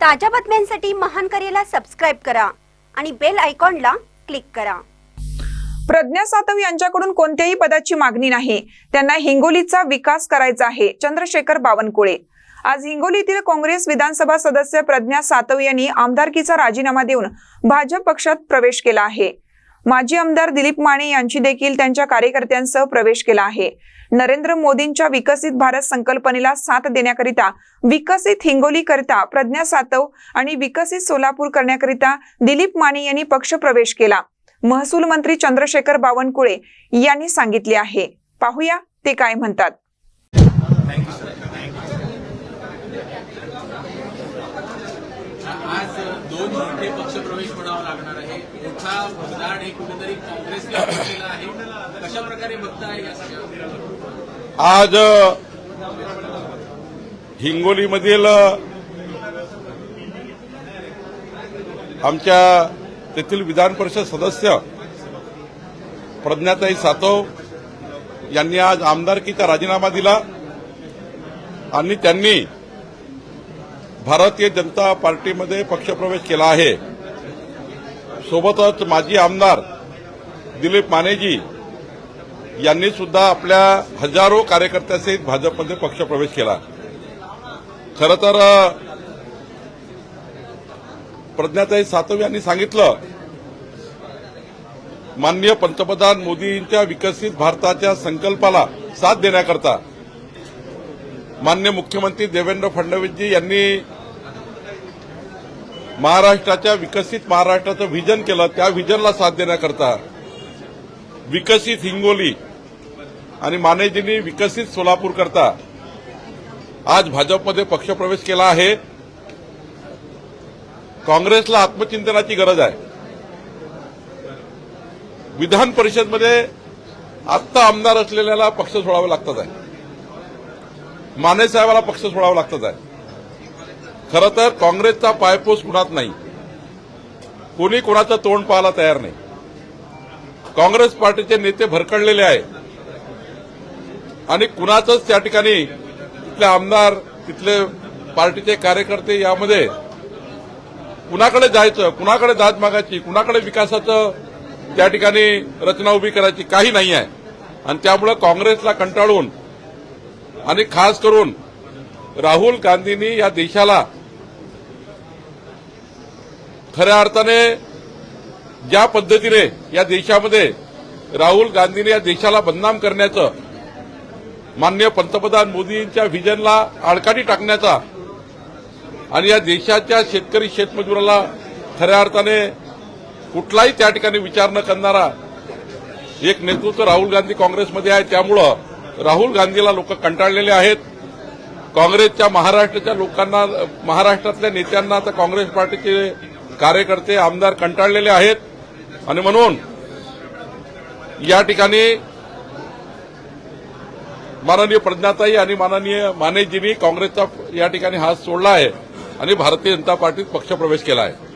ताज्या बातम्यांसाठी महान करेला सबस्क्राईब करा आणि बेल आयकॉनला क्लिक करा. प्रज्ञा सातव यांच्याकडून कोणत्याही पदाची मागणी नाही. त्यांना हिंगोलीचा विकास करायचा आहे. चंद्रशेखर बावनकुळे. आज हिंगोलीतील काँग्रेस विधानसभा सदस्य प्रज्ञा सातव यांनी आमदारकीचा राजीनामा देऊन भाजप पक्षात प्रवेश केला आहे. माजी आमदार दिलीप माने यांची देखील त्यांच्या कार्यकर्त्यांसह प्रवेश केला आहे. नरेंद्र मोदींच्या विकसित भारत संकल्पनेला साथ देण्याकरिता विकसित हिंगोली करता प्रज्ञा सातव आणि विकसित सोलापूर करण्याकरिता दिलीप माने यांनी पक्ष प्रवेश केला. महसूल मंत्री चंद्रशेखर बावनकुळे यांनी सांगितले आहे. पाहूया ते काय म्हणतात. दोन मोठे पक्षप्रवेश म्हणावा लागणार आहे. मोठा मतदान हे कुठेतरी काँग्रेसने केला आहे. कशा प्रकारे बघताय या सगळ्या आज हिंगोलीमधील आमच्या तेथील विधान परिषद सदस्य प्रज्ञाताई सातव यांनी आज आमदारकीचा राजीनामा दिला आणि त्यांनी भारतीय जनता पार्टीमध्ये पक्षप्रवेश केला आहे. सोबतच माजी आमदार दिलीप मानेजी यांनी सुद्धा आपल्या हजारो कार्यकर्त्यासहित भाजपमध्ये पक्षप्रवेश केला. खरं तर प्रज्ञाताई सातव यांनी सांगितलं माननीय पंतप्रधान मोदींच्या विकसित भारताच्या संकल्पाला साथ देण्याकरता मान्य मुख्यमंत्री देवेंद्र फडणवीसजी यांनी महाराष्ट्राच्या विकसित महाराष्ट्राचं व्हिजन केलं. त्या व्हिजनला साथ देण्याकरता विकसित हिंगोली आणि मानेजींनी विकसित सोलापूर करता आज भाजपमध्ये पक्षप्रवेश केला आहे. काँग्रेसला आत्मचिंतनाची गरज आहे. विधान परिषदमध्ये आत्ता आमदार असलेल्याला पक्ष सोडावे लागतात आहे. माने साहेबाला पक्ष सोडावा लागतात आहे. खरं तर काँग्रेसचा पायपोस कुणात नाही? कोणी कोणाचं तोंड पाहायला तयार नाही? काँग्रेस पार्टीचे नेते भरकडलेले आहे. आणि कुणाचंच त्या ठिकाणी तिथले आमदार तिथले पार्टीचे कार्यकर्ते यामध्ये कुणाकडे जायचं कुणाकडे दाद मागायची कुणाकडे विकासाचं त्या ठिकाणी रचना उभी करायची काही नाही आहे. आणि त्यामुळे काँग्रेसला कंटाळून आणि खास करून राहुल गांधींनी या देशाला खऱ्या अर्थाने ज्या पद्धतीने या देशामध्ये राहुल गांधीने या देशाला बदनाम करण्याचं मान्य पंतप्रधान मोदींच्या व्हिजनला आडकाठी टाकण्याचा आणि या देशाच्या शेतकरी शेतमजुराला खऱ्या अर्थाने कुठलाही त्या ठिकाणी विचार न करणारा एक नेतृत्व राहुल गांधी काँग्रेसमध्ये आहे. त्यामुळं राहुल गांधीला लोक कंटाळलेले आहेत. काँग्रेसच्या महाराष्ट्राच्या लोकांना महाराष्ट्रातल्या नेत्यांना आता काँग्रेस पार्टीचे कार्यकर्ते आमदार कंटाळलेले आहेत. आणि म्हणून या ठिकाणी माननीय प्रज्ञाताई आणि माननीय मानेजींनी काँग्रेसचा या ठिकाणी हात सोडला आहे आणि भारतीय जनता पार्टीत पक्षप्रवेश केला आहे.